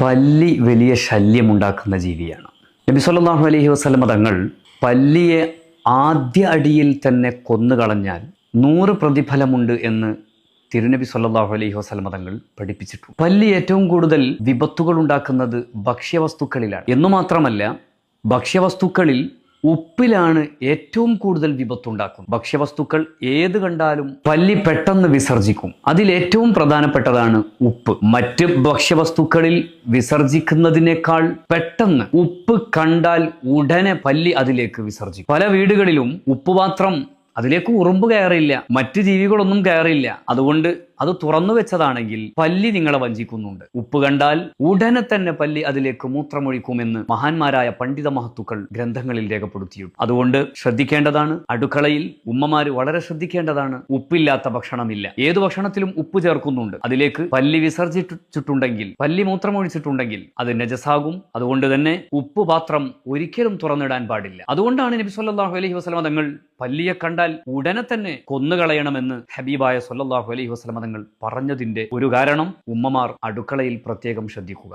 പല്ലി വലിയ ശല്യമുണ്ടാക്കുന്ന ജീവിയാണ്. നബി സല്ലല്ലാഹു അലൈഹി വസല്ലമ തങ്ങൾ പല്ലിയെ ആദ്യ അടിയിൽ തന്നെ കൊന്നു കളഞ്ഞാൽ നൂറ് പ്രതിഫലമുണ്ട് എന്ന് തിരുനബി സല്ലല്ലാഹു അലൈഹി വസല്ലമ തങ്ങൾ പഠിപ്പിച്ചിട്ടുണ്ട്. പല്ലി ഏറ്റവും കൂടുതൽ വിപത്തുകൾ ഉണ്ടാക്കുന്നത് ഭക്ഷ്യവസ്തുക്കളിലാണ്. എന്നു മാത്രമല്ല ഭക്ഷ്യവസ്തുക്കളിൽ ഉപ്പിലാണ് ഏറ്റവും കൂടുതൽ വിപത്തുണ്ടാക്കുന്നത് ഭക്ഷ്യവസ്തുക്കൾ ഏത് കണ്ടാലും പല്ലി പെട്ടെന്ന് വിസർജിക്കും. അതിൽ ഏറ്റവും പ്രധാനപ്പെട്ടതാണ് ഉപ്പ്. മറ്റ് ഭക്ഷ്യവസ്തുക്കളിൽ വിസർജിക്കുന്നതിനേക്കാൾ പെട്ടെന്ന് ഉപ്പ് കണ്ടാൽ ഉടനെ പല്ലി അതിലേക്ക് വിസർജിക്കും. പല വീടുകളിലും ഉപ്പുപാത്രം അതിലേക്ക് ഉറുമ്പ് കയറില്ല. മറ്റ് ജീവികളൊന്നും കയറില്ല. അതുകൊണ്ട് അത് തുറന്നു വെച്ചതാണെങ്കിൽ പല്ലി നിങ്ങളെ വഞ്ചിക്കുന്നുണ്ട്. ഉപ്പ് കണ്ടാൽ ഉടനെ തന്നെ പല്ലി അതിലേക്ക് മൂത്രമൊഴിക്കുമെന്ന് മഹാന്മാരായ പണ്ഡിത മഹത്തുക്കൾ ഗ്രന്ഥങ്ങളിൽ രേഖപ്പെടുത്തിയിട്ടു അതുകൊണ്ട് ശ്രദ്ധിക്കേണ്ടതാണ്. അടുക്കളയിൽ ഉമ്മമാർ വളരെ ശ്രദ്ധിക്കേണ്ടതാണ്. ഉപ്പില്ലാത്ത ഭക്ഷണമില്ല. ഏത് ഭക്ഷണത്തിലും ഉപ്പ് ചേർക്കുന്നുണ്ട്. അതിലേക്ക് പല്ലി വിസർജിച്ചിട്ടുണ്ടെങ്കിൽ പല്ലി മൂത്രമൊഴിച്ചിട്ടുണ്ടെങ്കിൽ അത് നജസാകും. അതുകൊണ്ട് തന്നെ ഉപ്പ് പാത്രം ഒരിക്കലും തുറന്നിടാൻ പാടില്ല. അതുകൊണ്ടാണ് നബി സല്ലാഹു അലൈഹി വസല്ലമ തങ്ങൾ പല്ലിയെ കണ്ടാൽ ഉടനെ തന്നെ കൊന്നുകളയണമെന്ന് ഹബീബായ സല്ലാഹു അലൈഹി വസല്ലമ തങ്ങൾ പറഞ്ഞതിന്റെ ഒരു കാരണം ഉമ്മമാർ അടുക്കളയിൽ പ്രത്യേകം ശ്രദ്ധിക്കുക.